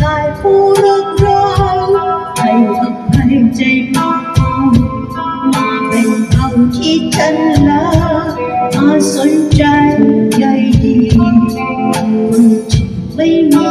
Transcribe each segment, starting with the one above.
ทายผู้รักเราให้อภัยใจบ้ามาเป็นคำที่ฉันละอาสนใจใยดีคนที่ไม่มี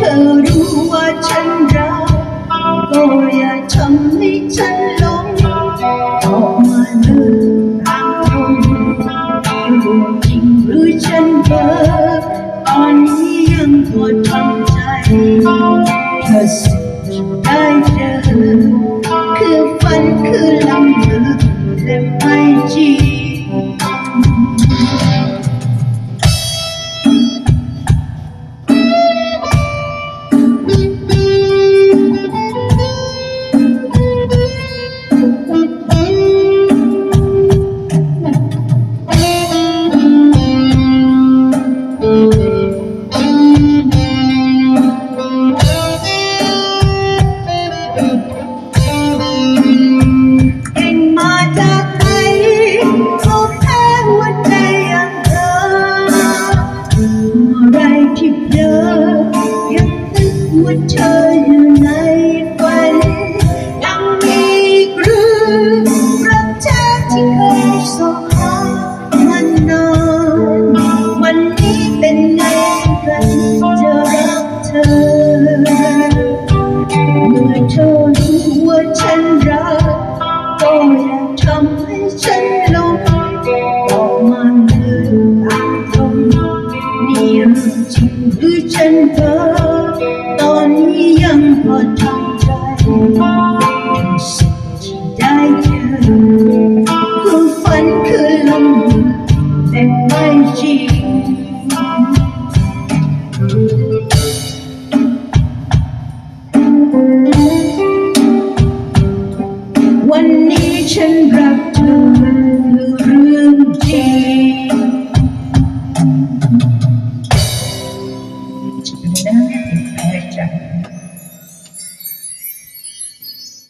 ธอรู้ว่าฉันรัก ก็อย่าทำให้ฉันหลงออกมาเลย ดทั้ใจสิ่งที่ได้คือคือฝันคือลมแต่ไจริงวันนี้ฉันรักเธอคือเรื่องจริง